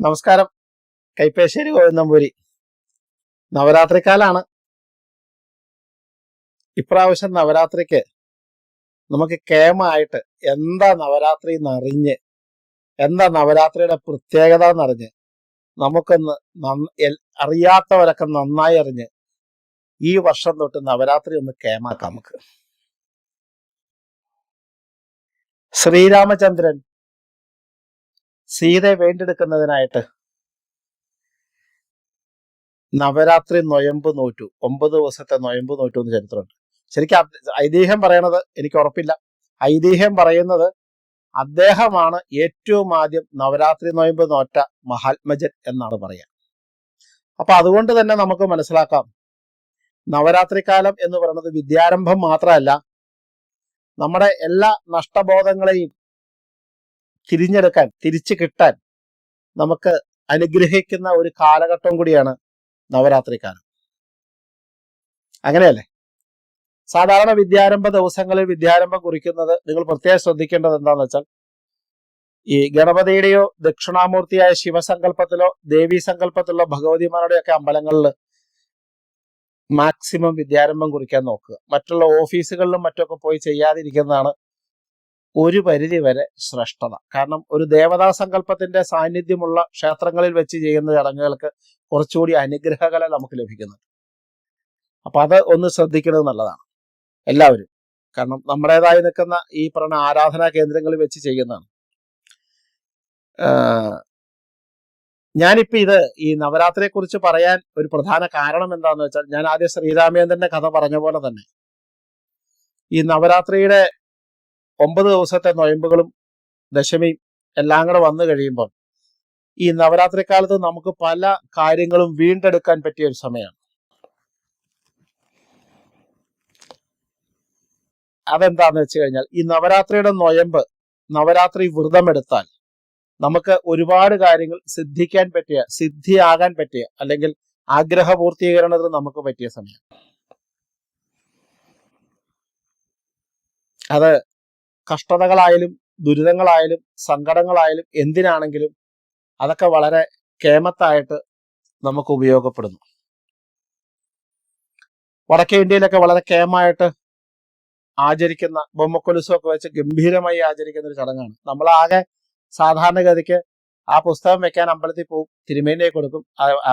നമസ്കാരം. കൈപ്പേശ്ശേരി ഗോവിന്ദമ്പൂരി നവരാത്രിക്കാലാണ്. ഇപ്രാവശ്യം നവരാത്രിക്ക് നമുക്ക് കേമായിട്ട് എന്താ നവരാത്രി എന്നറിഞ്ഞ് എന്താ നവരാത്രിയുടെ പ്രത്യേകത എന്നറിഞ്ഞ് നമുക്കൊന്ന് അറിയാത്തവരൊക്കെ നന്നായി അറിഞ്ഞ് ഈ വർഷം തൊട്ട് നവരാത്രി ഒന്ന് കേമാക്കാം നമുക്ക്. ശ്രീരാമചന്ദ്രൻ സീതയെ വേണ്ടെടുക്കുന്നതിനായിട്ട് നവരാത്രി നൊയമ്പ് നോറ്റു ഒമ്പത് ദിവസത്തെ നൊയമ്പ് നോറ്റു എന്ന് ചരിത്രമുണ്ട്. ശരിക്കും ഐതിഹ്യം പറയണത് എനിക്ക് ഉറപ്പില്ല. ഐതിഹ്യം പറയുന്നത് അദ്ദേഹമാണ് ഏറ്റവും ആദ്യം നവരാത്രി നൊയമ്പ് നോറ്റ മഹാത്മജൻ എന്നാണ് പറയാം അപ്പൊ അതുകൊണ്ട് തന്നെ നമുക്ക് മനസ്സിലാക്കാം. നവരാത്രി കാലം എന്ന് പറയുന്നത് വിദ്യാരംഭം മാത്രമല്ല നമ്മുടെ എല്ലാ നഷ്ടബോധങ്ങളെയും തിരിഞ്ഞെടുക്കാൻ തിരിച്ചു കിട്ടാൻ നമുക്ക് അനുഗ്രഹിക്കുന്ന ഒരു കാലഘട്ടം കൂടിയാണ് നവരാത്രി കാലം അങ്ങനെയല്ലേ? സാധാരണ വിദ്യാരംഭ ദിവസങ്ങളിൽ വിദ്യാരംഭം കുറിക്കുന്നത് നിങ്ങൾ പ്രത്യേകം ശ്രദ്ധിക്കേണ്ടത് എന്താന്ന് വെച്ചാൽ ഈ ഗണപതിയുടെയോ ദക്ഷിണാമൂർത്തിയായ ശിവസങ്കല്പത്തിലോ ദേവീ സങ്കല്പത്തിലോ ഭഗവതിമാരുടെ ഒക്കെ അമ്പലങ്ങളിൽ മാക്സിമം വിദ്യാരംഭം കുറിക്കാൻ നോക്കുക. മറ്റുള്ള ഓഫീസുകളിലും മറ്റൊക്കെ പോയി ചെയ്യാതിരിക്കുന്നതാണ് ഒരു പരിധി വരെ ശ്രേഷ്ഠത. കാരണം ഒരു ദേവതാ സങ്കല്പത്തിന്റെ സാന്നിധ്യമുള്ള ക്ഷേത്രങ്ങളിൽ വെച്ച് ചെയ്യുന്ന ചടങ്ങുകൾക്ക് കുറച്ചുകൂടി അനുഗ്രഹകല നമുക്ക് ലഭിക്കുന്നുണ്ട്. അപ്പൊ അത് ഒന്ന് ശ്രദ്ധിക്കുന്നത് നല്ലതാണ്. എല്ലാവരും. കാരണം നമ്മുടേതായി നിൽക്കുന്ന ഈ പറഞ്ഞ ആരാധനാ കേന്ദ്രങ്ങളിൽ വെച്ച് ചെയ്യുന്നതാണ്. ഞാനിപ്പോ ഇത് ഈ നവരാത്രിയെ കുറിച്ച് പറയാൻ ഒരു പ്രധാന കാരണം എന്താന്ന് വെച്ചാൽ ഞാൻ ആദ്യം ശ്രീരാമേന്ദ്രന്റെ കഥ പറഞ്ഞ പോലെ തന്നെ. ഈ നവരാത്രിയുടെ ഒമ്പത് ദിവസത്തെ നൊയമ്പുകളും ദശമിയും എല്ലാം കൂടെ വന്നു കഴിയുമ്പോൾ ഈ നവരാത്രി കാലത്ത് നമുക്ക് പല കാര്യങ്ങളും വീണ്ടെടുക്കാൻ പറ്റിയ ഒരു സമയമാണ്. അതെന്താന്ന് വെച്ച് കഴിഞ്ഞാൽ ഈ നവരാത്രിയുടെ നൊയമ്പ് നവരാത്രി വ്രതമെടുത്താൽ നമുക്ക് ഒരുപാട് കാര്യങ്ങൾ സിദ്ധിക്കാൻ പറ്റിയ സിദ്ധിയാകാൻ പറ്റിയ അല്ലെങ്കിൽ ആഗ്രഹ പൂർത്തീകരണത്തിന് നമുക്ക് പറ്റിയ സമയം അത് കഷ്ടതകളായാലും ദുരിതങ്ങളായാലും സങ്കടങ്ങളായാലും എന്തിനാണെങ്കിലും അതൊക്കെ വളരെ കേമത്തായിട്ട് നമുക്ക് ഉപയോഗപ്പെടുന്നു. വടക്കേ ഇന്ത്യയിലൊക്കെ വളരെ കേമായിട്ട് ആചരിക്കുന്ന ബൊമ്മക്കൊലുസൊക്കെ വെച്ച് ഗംഭീരമായി ആചരിക്കുന്ന ഒരു ചടങ്ങാണ്. നമ്മളാകെ സാധാരണഗതിക്ക് ആ പുസ്തകം വെക്കാൻ അമ്പലത്തിൽ പോകും തിരുമേനിയെ കൊടുക്കും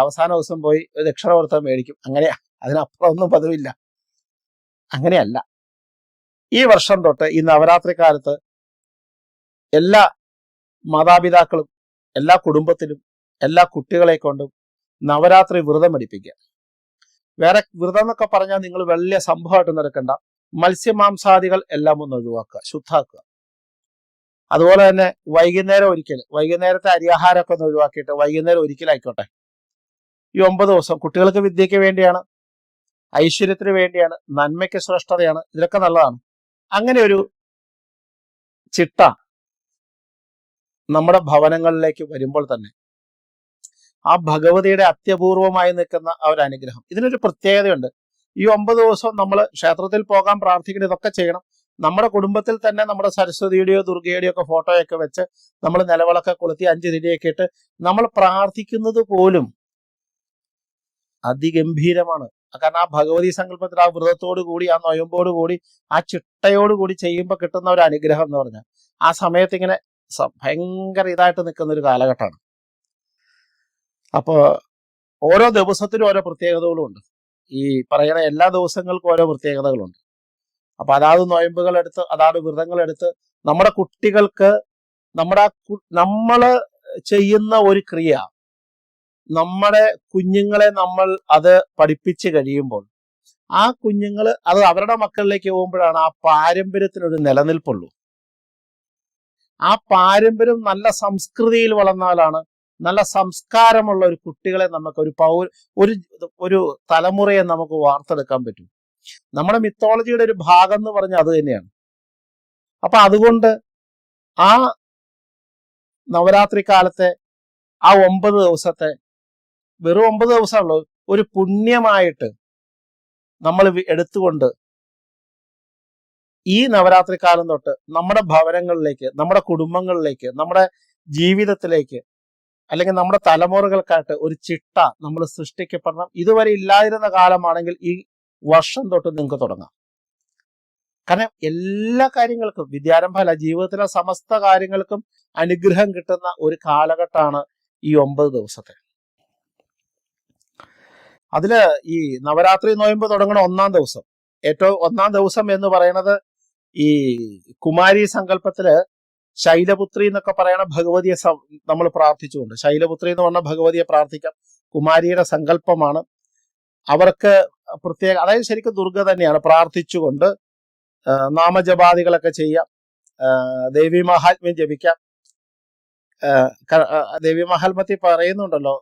അവസാന ദിവസം പോയി ഒരു ദക്ഷിണവൃത്തം മേടിക്കും. അങ്ങനെയാ അതിനപ്പുറം ഒന്നും പതിവില്ല. അങ്ങനെയല്ല. ഈ വർഷം തൊട്ട് ഈ നവരാത്രി കാലത്ത് എല്ലാ മാതാപിതാക്കളും എല്ലാ കുടുംബത്തിലും എല്ലാ കുട്ടികളെ കൊണ്ടും നവരാത്രി വ്രതം എടുപ്പിക്കുക. വേറെ വ്രതം എന്നൊക്കെ പറഞ്ഞാൽ നിങ്ങൾ വലിയ സംഭവമായിട്ട് നടക്കണ്ട മത്സ്യമാംസാദികൾ എല്ലാം ഒന്ന് ഒഴിവാക്കുക ശുദ്ധാക്കുക. അതുപോലെ തന്നെ വൈകുന്നേരം ഒരിക്കൽ വൈകുന്നേരത്തെ അരിയാഹാരമൊക്കെ ഒന്ന് ഒഴിവാക്കിയിട്ട് വൈകുന്നേരം ഒരിക്കലായിക്കോട്ടെ ഈ ഒമ്പത് ദിവസം കുട്ടികൾക്ക് വിദ്യയ്ക്ക് വേണ്ടിയാണ് ഐശ്വര്യത്തിന് വേണ്ടിയാണ് നന്മയ്ക്ക് ശ്രേഷ്ഠതയാണ് ഇതിലൊക്കെ നല്ലതാണ്. അങ്ങനെ ഒരു ചിട്ട നമ്മുടെ ഭവനങ്ങളിലേക്ക് വരുമ്പോൾ തന്നെ ആ ഭഗവതിയുടെ അത്യപൂർവമായി നിൽക്കുന്ന ആ ഒരു അനുഗ്രഹം. ഇതിനൊരു പ്രത്യേകതയുണ്ട്. ഈ ഒമ്പത് ദിവസവും നമ്മൾ ക്ഷേത്രത്തിൽ പോകാൻ പ്രാർത്ഥിക്കണം ഇതൊക്കെ ചെയ്യണം. നമ്മുടെ കുടുംബത്തിൽ തന്നെ നമ്മുടെ സരസ്വതിയുടെയോ ദുർഗയുടെയോ ഒക്കെ ഫോട്ടോയൊക്കെ വെച്ച് നമ്മൾ നിലവിളക്കെ കൊളുത്തി അഞ്ച് തിരിയൊക്കെ ഇട്ട് നമ്മൾ പ്രാർത്ഥിക്കുന്നത് പോലും അതിഗംഭീരമാണ്. കാരണം ആ ഭഗവതി സങ്കല്പത്തിൽ ആ വ്രതത്തോടു കൂടി ആ നൊയമ്പോടു കൂടി ആ ചിട്ടയോട് കൂടി ചെയ്യുമ്പോൾ കിട്ടുന്ന ഒരു അനുഗ്രഹം എന്ന് പറഞ്ഞാൽ ആ സമയത്ത് ഇങ്ങനെ ഭയങ്കര ഇതായിട്ട് നിൽക്കുന്ന ഒരു കാലഘട്ടമാണ്. അപ്പോൾ ഓരോ ദിവസത്തിനും ഓരോ പ്രത്യേകതകളും ഉണ്ട്. ഈ പറയുന്ന എല്ലാ ദിവസങ്ങൾക്കും ഓരോ പ്രത്യേകതകളുണ്ട്. അപ്പൊ അതാത് നൊയമ്പുകൾ എടുത്ത് അതാത് വ്രതങ്ങൾ എടുത്ത് നമ്മുടെ കുട്ടികൾക്ക് നമ്മുടെ നമ്മൾ ചെയ്യുന്ന ഒരു ക്രിയ നമ്മുടെ കുഞ്ഞുങ്ങളെ നമ്മൾ അത് പഠിപ്പിച്ചു കഴിയുമ്പോൾ ആ കുഞ്ഞുങ്ങൾ അത് അവരുടെ മക്കളിലേക്ക് പോകുമ്പോഴാണ് ആ പാരമ്പര്യത്തിനൊരു നിലനിൽപ്പുള്ളൂ. ആ പാരമ്പര്യം നല്ല സംസ്കൃതിയിൽ വളർന്നാലാണ് നല്ല സംസ്കാരമുള്ള ഒരു കുട്ടികളെ നമുക്ക് ഒരു പൗ ഒരു ഒരു തലമുറയെ നമുക്ക് വാർത്തെടുക്കാൻ പറ്റും. നമ്മുടെ മിത്തോളജിയുടെ ഒരു ഭാഗം എന്ന് പറഞ്ഞാൽ അത് തന്നെയാണ്. അപ്പൊ അതുകൊണ്ട് ആ നവരാത്രി കാലത്തെ ആ ഒമ്പത് ദിവസത്തെ വെറും ഒമ്പത് ദിവസമുള്ളൂ ഒരു പുണ്യമായിട്ട് നമ്മൾ എടുത്തുകൊണ്ട് ഈ നവരാത്രി കാലം തൊട്ട് നമ്മുടെ ഭവനങ്ങളിലേക്ക് നമ്മുടെ കുടുംബങ്ങളിലേക്ക് നമ്മുടെ ജീവിതത്തിലേക്ക് അല്ലെങ്കിൽ നമ്മുടെ തലമുറകൾക്കായിട്ട് ഒരു ചിട്ട നമ്മൾ സൃഷ്ടിക്കപ്പെടണം. ഇതുവരെ ഇല്ലാതിരുന്ന കാലമാണെങ്കിൽ ഈ വർഷം തൊട്ട് നിങ്ങൾക്ക് തുടങ്ങാം. കാരണം എല്ലാ കാര്യങ്ങൾക്കും വിദ്യാരംഭമല്ല ജീവിതത്തിലെ സമസ്ത കാര്യങ്ങൾക്കും അനുഗ്രഹം കിട്ടുന്ന ഒരു കാലഘട്ടമാണ് ഈ ഒമ്പത് ദിവസത്തെ. അതിൽ ഈ നവരാത്രി നോയമ്പ് തുടങ്ങണ ഒന്നാം ദിവസം. ഏറ്റവും ഒന്നാം ദിവസം എന്ന് പറയുന്നത് ഈ കുമാരി സങ്കല്പത്തിൽ ശൈലപുത്രി എന്നൊക്കെ പറയണ ഭഗവതിയെ നമ്മൾ പ്രാർത്ഥിച്ചുകൊണ്ട്. ശൈലപുത്രി എന്ന് പറഞ്ഞ ഭഗവതിയെ പ്രാർത്ഥിക്കാം. കുമാരിയുടെ സങ്കല്പമാണ്. അവർക്ക് പ്രത്യേക അതായത് ശരിക്കും ദുർഗ തന്നെയാണ്. പ്രാർത്ഥിച്ചുകൊണ്ട് നാമജപാദികളൊക്കെ ചെയ്യാം. ദേവി മഹാത്മ്യം ജപിക്കാം. ദേവി മഹാത്മത്തി പറയുന്നുണ്ടല്ലോ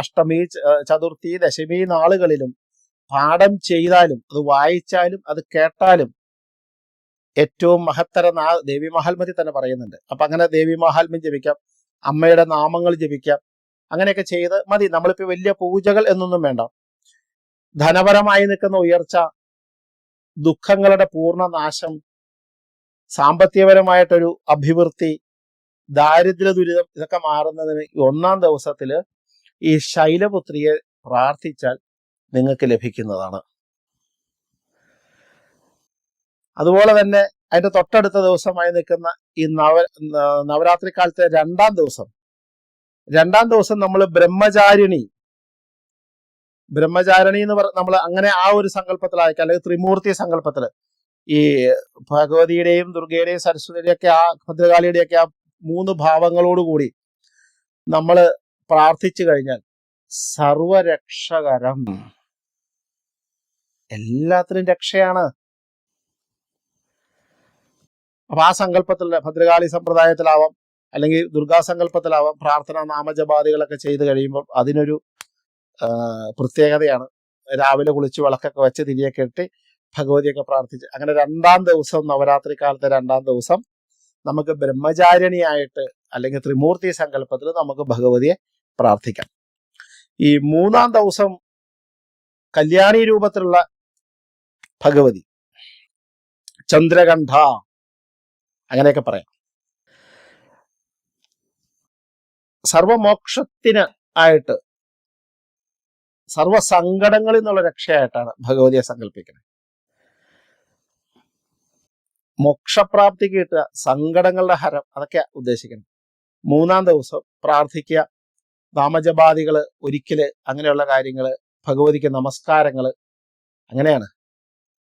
അഷ്ടമി ചതുർത്ഥി ദശമി നാളുകളിലും പാഠം ചെയ്താലും അത് വായിച്ചാലും അത് കേട്ടാലും ഏറ്റവും മഹത്തര നാ ദേവി മഹാത്മ്യത്തിൽ തന്നെ പറയുന്നുണ്ട്. അപ്പൊ അങ്ങനെ ദേവി മഹാത്മ്യം ജപിക്കാം അമ്മയുടെ നാമങ്ങൾ ജപിക്കാം അങ്ങനെയൊക്കെ ചെയ്ത് മതി. നമ്മളിപ്പോ വലിയ പൂജകൾ എന്നൊന്നും വേണ്ട. ധനപരമായി നിൽക്കുന്ന ഉയർച്ച ദുഃഖങ്ങളുടെ പൂർണനാശം സാമ്പത്തികപരമായിട്ടൊരു അഭിവൃദ്ധി ദാരിദ്ര്യ ദുരിതം ഇതൊക്കെ മാറുന്നതിന് ഒന്നാം ദിവസത്തിൽ ഈ ശൈലപുത്രിയെ പ്രാർത്ഥിച്ചാൽ നിങ്ങൾക്ക് ലഭിക്കുന്നതാണ്. അതുപോലെ തന്നെ അതിന്റെ തൊട്ടടുത്ത ദിവസമായി നിൽക്കുന്ന ഈ നവ നവരാത്രി കാലത്തെ രണ്ടാം ദിവസം. രണ്ടാം ദിവസം നമ്മൾ ബ്രഹ്മചാരിണി. ബ്രഹ്മചാരിണി എന്ന് പറ നമ്മൾ അങ്ങനെ ആ ഒരു സങ്കല്പത്തിലായിരിക്കും അല്ലെങ്കിൽ ത്രിമൂർത്തി സങ്കല്പത്തിൽ ഈ ഭഗവതിയുടെയും ദുർഗയുടെയും സരസ്വതിയുടെയും ഒക്കെ ആ ഭദ്രകാളിയുടെയും ഒക്കെ ആ മൂന്ന് ഭാവങ്ങളോടുകൂടി നമ്മൾ പ്രാർത്ഥിച്ചു കഴിഞ്ഞാൽ സർവരക്ഷകരം. എല്ലാത്തിനും രക്ഷയാണ്. അപ്പൊ ആ സങ്കല്പത്തിൽ ഭദ്രകാളി സമ്പ്രദായത്തിലാവാം അല്ലെങ്കിൽ ദുർഗാ സങ്കല്പത്തിലാവാം പ്രാർത്ഥന നാമജപാദികളൊക്കെ ചെയ്ത് കഴിയുമ്പോൾ അതിനൊരു പ്രത്യേകതയാണ്. രാവിലെ കുളിച്ച് വിളക്കൊക്കെ വെച്ച് തിരിയൊക്കെ കെട്ടി ഭഗവതിയൊക്കെ പ്രാർത്ഥിച്ച്. അങ്ങനെ രണ്ടാം ദിവസം നവരാത്രി കാലത്തെ രണ്ടാം ദിവസം നമുക്ക് ബ്രഹ്മചാരിണിയായിട്ട് അല്ലെങ്കിൽ ത്രിമൂർത്തി സങ്കല്പത്തിൽ നമുക്ക് ഭഗവതിയെ പ്രാർത്ഥിക്കാം. ഈ മൂന്നാം ദിവസം കല്യാണി രൂപത്തിലുള്ള ഭഗവതി ചന്ദ്രകണ്ഠ അങ്ങനെയൊക്കെ പറയാം. സർവമോക്ഷത്തിന് ആയിട്ട് സർവസങ്കടങ്ങളിൽ നിന്നുള്ള രക്ഷയായിട്ടാണ് ഭഗവതിയെ സങ്കല്പിക്കുന്നത്. മോക്ഷപ്രാപ്തിക്ക് കിട്ടുക സങ്കടങ്ങളുടെ ഹരം അതൊക്കെ ഉദ്ദേശിക്കുന്നത് മൂന്നാം ദിവസം പ്രാർത്ഥിക്കുക. നാമജപാദികൾ ഒരിക്കൽ അങ്ങനെയുള്ള കാര്യങ്ങൾ ഭഗവതിക്ക് നമസ്കാരങ്ങൾ അങ്ങനെയാണ്.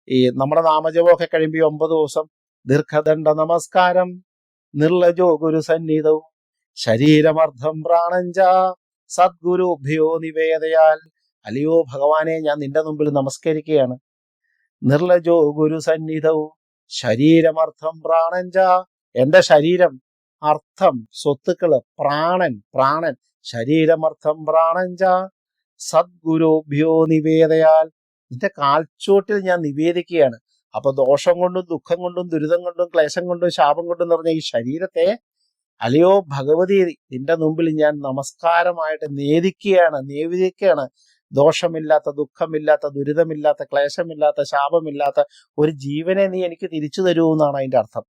ഈ നമ്മുടെ നാമജപമൊക്കെ കഴിയുമ്പോൾ ഒമ്പത് ദിവസം ദീർഘദണ്ഡ നമസ്കാരം നിർലജോ ഗുരു സന്നിധവും ശരീരമർദ്ധം പ്രാണഞ്ച സദ്ഗുരുഭ്യോ നിവേദയാൽ അലിയോ ഭഗവാനെ ഞാൻ നിന്റെ മുമ്പിൽ നമസ്കരിക്കുകയാണ്. നിർലജോ ഗുരു സന്നിധവും ശരീരമർത്ഥം പ്രാണഞ്ച എന്റെ ശരീരം അർത്ഥം സ്വത്തുക്കൾ പ്രാണൻ പ്രാണൻ. ശരീരമർത്ഥം പ്രാണഞ്ച സദ്ഗുരുഭ്യോ നിവേദയാൽ. നിന്റെ കാൽച്ചോട്ടിൽ ഞാൻ നിവേദിക്കുകയാണ്. അപ്പൊ ദോഷം കൊണ്ടും ദുഃഖം കൊണ്ടും ദുരിതം കൊണ്ടും ക്ലേശം കൊണ്ടും ശാപം കൊണ്ടും നിറഞ്ഞ ഈ ശരീരത്തെ അല്ലയോ ഭഗവതി നിന്റെ മുമ്പിൽ ഞാൻ നമസ്കാരമായിട്ട് നേദിക്കുകയാണ് നേദിക്കുകയാണ് ദോഷമില്ലാത്ത ദുഃഖമില്ലാത്ത ദുരിതമില്ലാത്ത ക്ലേശമില്ലാത്ത ശാപമില്ലാത്ത ഒരു ജീവനെ നീ എനിക്ക് തിരിച്ചു തരൂ എന്നാണ് അതിന്റെ അർത്ഥം.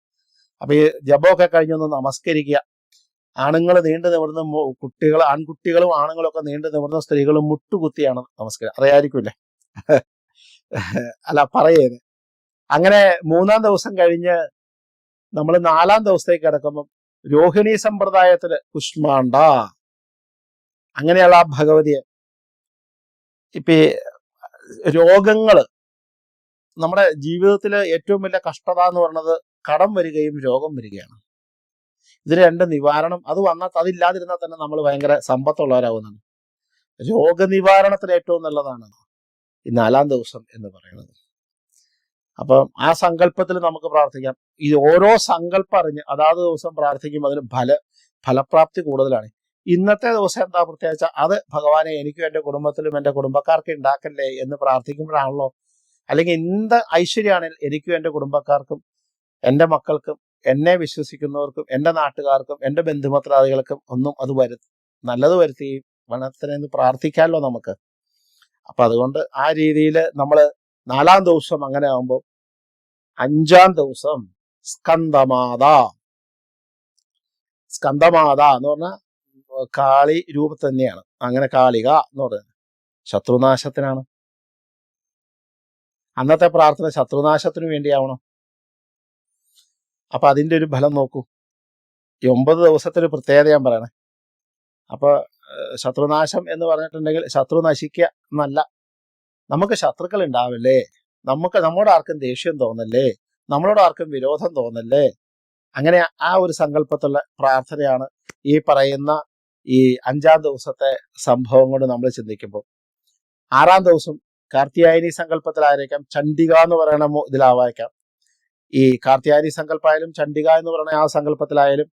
അപ്പൊ ഈ ജപമൊക്കെ കഴിഞ്ഞൊന്ന് നമസ്കരിക്കുക. ആണുങ്ങൾ നീണ്ടു നിവർന്ന് കുട്ടികൾ ആൺകുട്ടികളും ആണുങ്ങളും ഒക്കെ നീണ്ടു നിവർന്ന സ്ത്രീകളും മുട്ടുകുത്തിയാണ് നമസ്കാരം അറിയായിരിക്കില്ലേ അല്ല പറയേത്. അങ്ങനെ മൂന്നാം ദിവസം കഴിഞ്ഞ് നമ്മൾ നാലാം ദിവസത്തേക്ക് കിടക്കുമ്പം രോഹിണി സമ്പ്രദായത്തിൽ കുഷ്മാണ്ട അങ്ങനെയുള്ള ആ ഭഗവതിയെ ഇപ്പൊ ഈ രോഗങ്ങൾ. നമ്മുടെ ജീവിതത്തിലെ ഏറ്റവും വലിയ കഷ്ടത എന്ന് പറയുന്നത് കടം വരികയും രോഗം വരികയാണ്. ഇത് രണ്ട് നിവാരണം. അത് വന്നാൽ അതില്ലാതിരുന്നാൽ തന്നെ നമ്മൾ ഭയങ്കര സമ്പത്തുള്ളവരാകുന്നതാണ് രോഗനിവാരണത്തിന് ഏറ്റവും നല്ലതാണ് ഈ നാലാം ദിവസം എന്ന് പറയുന്നത്. അപ്പം ആ സങ്കല്പത്തിൽ നമുക്ക് പ്രാർത്ഥിക്കാം. ഈ ഓരോ സങ്കല്പം അറിഞ്ഞ് അതാത് ദിവസം പ്രാർത്ഥിക്കുമ്പോൾ അതിന് ഫല ഫലപ്രാപ്തി കൂടുതലാണ്. ഇന്നത്തെ ദിവസം എന്താ പ്രത്യേകിച്ച? അത് ഭഗവാനെ എനിക്കും എന്റെ കുടുംബത്തിലും എന്റെ കുടുംബക്കാർക്കും ഉണ്ടാക്കല്ലേ എന്ന് പ്രാർത്ഥിക്കുമ്പോഴാണല്ലോ. അല്ലെങ്കിൽ എന്ത് ഐശ്വര്യമാണെങ്കിൽ എനിക്കും എന്റെ കുടുംബക്കാർക്കും എന്റെ മക്കൾക്കും എന്നെ വിശ്വസിക്കുന്നവർക്കും എന്റെ നാട്ടുകാർക്കും എന്റെ ബന്ധുമത്രാദികൾക്കും ഒന്നും അത് വരു നല്ലത് വരുത്തി വനത്തിനെന്ന് പ്രാർത്ഥിക്കാമല്ലോ നമുക്ക്. അപ്പൊ അതുകൊണ്ട് ആ രീതിയിൽ നമ്മൾ നാലാം ദിവസം അങ്ങനെ ആകുമ്പോൾ അഞ്ചാം ദിവസം സ്കന്ദമാത സ്കന്ദമാത എന്ന് പറഞ്ഞാൽ കാളി രൂപം തന്നെയാണ്. അങ്ങനെ കാളിക എന്ന് പറയുന്നത്. ശത്രുനാശത്തിനാണ്. അന്നത്തെ പ്രാർത്ഥന ശത്രുനാശത്തിന് വേണ്ടിയാവണം. അപ്പൊ അതിന്റെ ഒരു ഫലം നോക്കൂ. ഈ ഒമ്പത് ദിവസത്തെ ഒരു പ്രത്യേകത ഞാൻ പറയണേ. അപ്പൊ ശത്രുനാശം എന്ന് പറഞ്ഞിട്ടുണ്ടെങ്കിൽ ശത്രു നശിക്കുക എന്നല്ല. നമുക്ക് ശത്രുക്കൾ ഉണ്ടാവില്ലേ? നമുക്ക് നമ്മോട് ആർക്കും ദേഷ്യം തോന്നല്ലേ? നമ്മളോട് ആർക്കും വിരോധം തോന്നല്ലേ? അങ്ങനെ ആ ഒരു സങ്കല്പത്തുള്ള പ്രാർത്ഥനയാണ് ഈ പറയുന്ന ഈ അഞ്ചാം ദിവസത്തെ സംഭവം കൊണ്ട് നമ്മൾ ചിന്തിക്കുമ്പോൾ ആറാം ദിവസം കാർത്തിയായനി സങ്കല്പത്തിലായിരിക്കാം ചണ്ഡിക എന്ന് പറയുന്ന ഇതിലാവായിക്കാം. ഈ കാർത്തിയായനി സങ്കല്പമായാലും ചണ്ഡിക എന്ന് പറയണ ആ സങ്കല്പത്തിലായാലും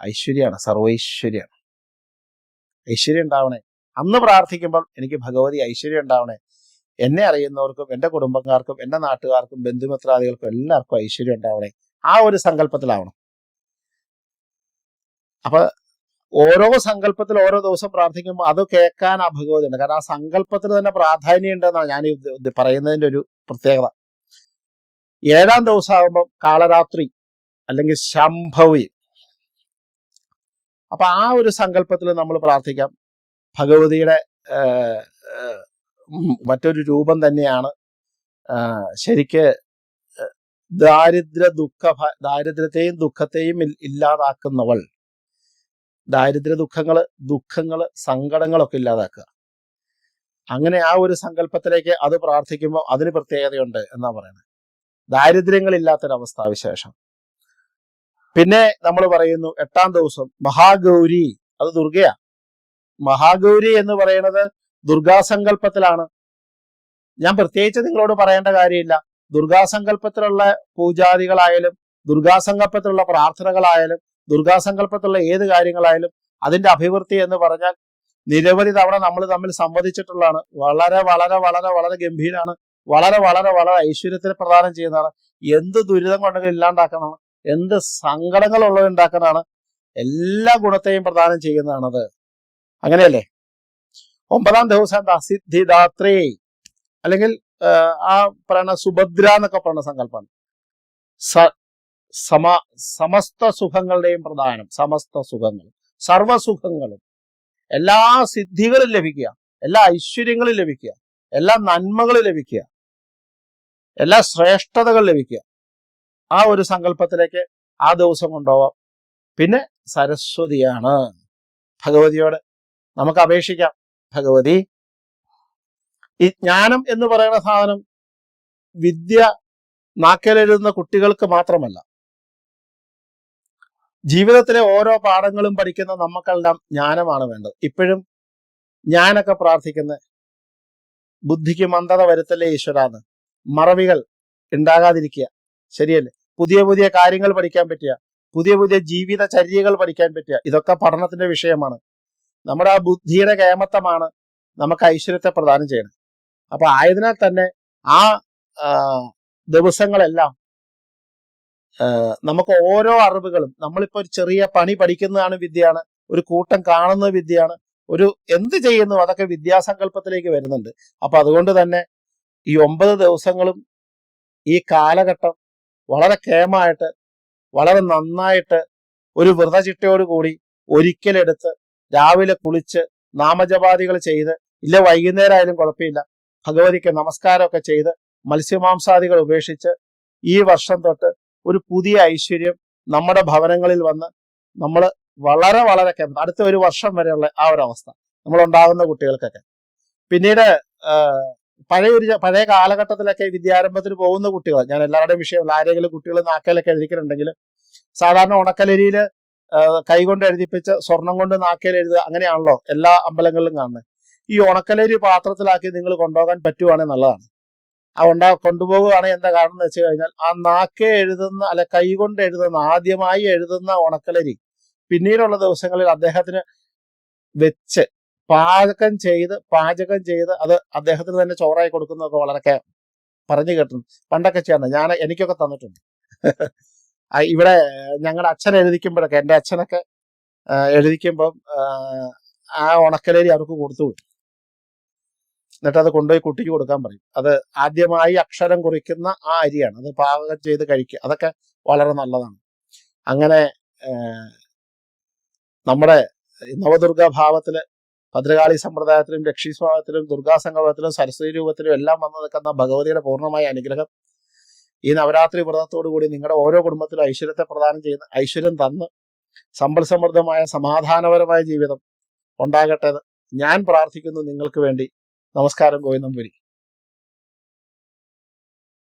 ഐശ്വര്യമാണ് സർവൈശ്വര്യമാണ് ഐശ്വര്യം ഉണ്ടാവണേ. അന്ന് പ്രാർത്ഥിക്കുമ്പോൾ എനിക്ക് ഭഗവതി ഐശ്വര്യം ഉണ്ടാവണേ. എന്നെ അറിയുന്നവർക്കും എന്റെ കുടുംബക്കാർക്കും എന്റെ നാട്ടുകാർക്കും ബന്ധുമിത്രാദികൾക്കും എല്ലാവർക്കും ഐശ്വര്യം ഉണ്ടാവണേ. ആ ഒരു സങ്കല്പത്തിലാവണം. അപ്പൊ ഓരോ സങ്കല്പത്തിൽ ഓരോ ദിവസം പ്രാർത്ഥിക്കുമ്പോൾ അത് കേൾക്കാൻ ആ കാരണം ആ സങ്കല്പത്തിന് തന്നെ പ്രാധാന്യം ഉണ്ടെന്നാണ് ഞാൻ ഈ ഇത് ഒരു പ്രത്യേകത. ഏഴാം ദിവസം ആകുമ്പോൾ കാളരാത്രി അല്ലെങ്കിൽ ശംഭവി. അപ്പൊ ആ ഒരു സങ്കല്പത്തിൽ നമ്മൾ പ്രാർത്ഥിക്കാം. ഭഗവതിയുടെ മറ്റൊരു രൂപം തന്നെയാണ് ശരിക്ക് ദാരിദ്ര്യ ദുഃഖ ദാരിദ്ര്യത്തെയും ദുഃഖത്തെയും ഇല്ലാതാക്കുന്നവൾ. ദാരിദ്ര്യ ദുഃഖങ്ങൾ ദുഃഖങ്ങൾ സങ്കടങ്ങളൊക്കെ ഇല്ലാതാക്കുക. അങ്ങനെ ആ ഒരു സങ്കല്പത്തിലേക്ക് അത് പ്രാർത്ഥിക്കുമ്പോൾ അതിന് പ്രത്യേകതയുണ്ട് എന്നാ പറയുന്നത്. ദാരിദ്ര്യങ്ങളില്ലാത്തൊരവസ്ഥാവിശേഷം പിന്നെ നമ്മൾ പറയുന്നു എട്ടാം ദിവസം മഹാഗൗരി അത് ദുർഗയാ. മഹാഗൗരി എന്ന് പറയുന്നത് ദുർഗാസങ്കല്പത്തിലാണ്. ഞാൻ പ്രത്യേകിച്ച് നിങ്ങളോട് പറയേണ്ട കാര്യമില്ല. ദുർഗാസങ്കല്പത്തിലുള്ള പൂജാദികളായാലും ദുർഗാസങ്കല്പത്തിലുള്ള പ്രാർത്ഥനകളായാലും ദുർഗാസങ്കല്പത്തിലുള്ള ഏത് കാര്യങ്ങളായാലും അതിന്റെ അഭിവൃദ്ധി എന്ന് പറഞ്ഞാൽ നിരവധി തവണ നമ്മൾ തമ്മിൽ സംവദിച്ചിട്ടുള്ളതാണ്. വളരെ വളരെ വളരെ വളരെ ഗംഭീരാണ്. വളരെ വളരെ വളരെ ഐശ്വര്യത്തിന് പ്രദാനം ചെയ്യുന്നതാണ്. എന്ത് ദുരിതം കൊണ്ടെങ്കിലും ഇല്ലാണ്ടാക്കണം എന്ത് സങ്കടങ്ങളുള്ളത് ഉണ്ടാക്കുന്നതാണ് എല്ലാ ഗുണത്തെയും പ്രദാനം ചെയ്യുന്നതാണത്. അങ്ങനെയല്ലേ? ഒമ്പതാം ദിവസം എന്താ? സിദ്ധിദാത്രി. അല്ലെങ്കിൽ ആ, പറയണ സുഭദ്ര എന്നൊക്കെ പറയുന്ന സങ്കല്പമാണ്. സമ സമസ്ത സുഖങ്ങളുടെയും പ്രധാനം. സമസ്ത സുഖങ്ങൾ. സർവസുഖങ്ങളും. എല്ലാ സിദ്ധികളും ലഭിക്കുക. എല്ലാ ഐശ്വര്യങ്ങളും ലഭിക്കുക. എല്ലാ നന്മകളും ലഭിക്കുക. എല്ലാ ശ്രേഷ്ഠതകൾ ലഭിക്കുക. ആ ഒരു സങ്കല്പത്തിലേക്ക് ആ ദിവസം കൊണ്ടുപോവാം. പിന്നെ സരസ്വതിയാണ്. ഭഗവതിയോട് നമുക്ക് അപേക്ഷിക്കാം. ഭഗവതി ഈ ജ്ഞാനം എന്ന് പറയുന്ന സാധനം വിദ്യ നാക്കലെഴുതുന്ന കുട്ടികൾക്ക് മാത്രമല്ല. ജീവിതത്തിലെ ഓരോ പാഠങ്ങളും പഠിക്കുന്ന നമുക്കെല്ലാം ജ്ഞാനമാണ് വേണ്ടത്. ഇപ്പോഴും ഞാനൊക്കെ പ്രാർത്ഥിക്കുന്ന ബുദ്ധിക്ക് മന്ദത വരുത്തല്ലേ ഈശ്വരാന്ന്. മറവികൾ ഉണ്ടാകാതിരിക്കുക. ശരിയല്ലേ? പുതിയ പുതിയ കാര്യങ്ങൾ പഠിക്കാൻ പറ്റുക. പുതിയ പുതിയ ജീവിത ചര്യകൾ പഠിക്കാൻ പറ്റുക. ഇതൊക്കെ പഠനത്തിന്റെ വിഷയമാണ്. നമ്മുടെ ആ ബുദ്ധിയുടെ കേമത്തമാണ് നമുക്ക് ഐശ്വര്യത്തെ പ്രദാനം ചെയ്യണം. അപ്പൊ ആയതിനാൽ തന്നെ ആ ദിവസങ്ങളെല്ലാം നമുക്ക് ഓരോ അറിവുകളും നമ്മളിപ്പോ ഒരു ചെറിയ പണി പഠിക്കുന്നതാണ് വിദ്യയാണ് ഒരു കൂട്ടം കാണുന്ന വിദ്യയാണ് ഒരു എന്ത് ചെയ്യുന്നു അതൊക്കെ വിദ്യാസങ്കല്പത്തിലേക്ക് വരുന്നുണ്ട്. അപ്പൊ അതുകൊണ്ട് തന്നെ ഈ ഒമ്പത് ദിവസങ്ങളും ഈ കാലഘട്ടം വളരെ കേമായിട്ട് വളരെ നന്നായിട്ട് ഒരു വ്രതചിട്ടയോട് കൂടി ഒരിക്കലെടുത്ത് രാവിലെ കുളിച്ച് നാമജപാദികൾ ചെയ്ത് ഇല്ല വൈകുന്നേരം ആയാലും കുഴപ്പമില്ല ഭഗവതിക്ക് നമസ്കാരമൊക്കെ ചെയ്ത് മത്സ്യമാംസാദികൾ ഉപേക്ഷിച്ച് ഈ വർഷം തൊട്ട് ഒരു പുതിയ ഐശ്വര്യം നമ്മുടെ ഭവനങ്ങളിൽ വന്ന് നമ്മൾ വളരെ വളരെ അടുത്ത ഒരു വർഷം വരെയുള്ള ആ ഒരു അവസ്ഥ നമ്മൾ ഉണ്ടാകുന്ന കുട്ടികൾക്കൊക്കെ. പിന്നീട് പഴയ ഒരു പഴയ കാലഘട്ടത്തിലൊക്കെ വിദ്യാരംഭത്തിന് പോകുന്ന കുട്ടികൾ ഞാൻ എല്ലാവരുടെയും വിഷയം ആരെങ്കിലും കുട്ടികൾ നാക്കയിലൊക്കെ എഴുതിക്കുന്നുണ്ടെങ്കിൽ സാധാരണ ഉണക്കലരിയിൽ കൈകൊണ്ട് എഴുതിപ്പിച്ച് സ്വർണം കൊണ്ട് നാക്കയിൽ എഴുതുക അങ്ങനെയാണല്ലോ എല്ലാ അമ്പലങ്ങളിലും കാണുന്നത്. ഈ ഉണക്കലരി പാത്രത്തിലാക്കി നിങ്ങൾ കൊണ്ടുപോകാൻ പറ്റുവാണെങ്കിൽ നല്ലതാണ്. ഉണ്ടാ കൊണ്ടുപോകുകയാണെങ്കിൽ എന്താ കാരണം എന്ന് വെച്ച് കഴിഞ്ഞാൽ ആ നാക്കെ എഴുതുന്ന അല്ലെ കൈകൊണ്ട് എഴുതുന്ന ആദ്യമായി എഴുതുന്ന ഉണക്കലരി പിന്നീടുള്ള ദിവസങ്ങളിൽ അദ്ദേഹത്തിന് വെച്ച് പാചകം ചെയ്ത് പാചകം ചെയ്ത് അത് അദ്ദേഹത്തിന് തന്നെ ചോറായി കൊടുക്കുന്നതൊക്കെ വളരെ പറഞ്ഞു കേട്ടിട്ടുണ്ട്. പണ്ടൊക്കെ ചെയ്യാറുണ്ട്. ഞാൻ എനിക്കൊക്കെ തന്നിട്ടുണ്ട്. ഇവിടെ ഞങ്ങളുടെ അച്ഛൻ എഴുതിക്കുമ്പോഴൊക്കെ എന്റെ അച്ഛനൊക്കെ എഴുതിക്കുമ്പം ആ ഉണക്കലരി അവർക്ക് കൊടുത്തു വിടും എന്നിട്ട് അത് കൊണ്ടുപോയി കുട്ടിക്ക് കൊടുക്കാൻ പറയും. അത് ആദ്യമായി അക്ഷരം കുറിക്കുന്ന ആ അരിയാണ്. അത് പാകം ചെയ്ത് കഴിക്കുക. അതൊക്കെ വളരെ നല്ലതാണ്. അങ്ങനെ നമ്മുടെ നവദുർഗാ ഭാവത്തിൽ ഭദ്രകാളി സമ്പ്രദായത്തിലും ലക്ഷ്മി സ്വഭാവത്തിലും ദുർഗാ സംഗമത്തിലും സരസ്വതി രൂപത്തിലും എല്ലാം വന്നു നിൽക്കുന്ന ഭഗവതിയുടെ പൂർണമായ അനുഗ്രഹം ഈ നവരാത്രി വ്രതത്തോടു കൂടി നിങ്ങളുടെ ഓരോ കുടുംബത്തിലും ഐശ്വര്യത്തെ പ്രദാനം ചെയ്യുന്ന ഐശ്വര്യം തന്ന് സമ്പൽ സമൃദ്ധമായ സമാധാനപരമായ ജീവിതം ഉണ്ടാകട്ടെ ഞാൻ പ്രാർത്ഥിക്കുന്നു. നിങ്ങൾക്ക് വേണ്ടി നമസ്കാരം ഗോവിന്ദം പുരി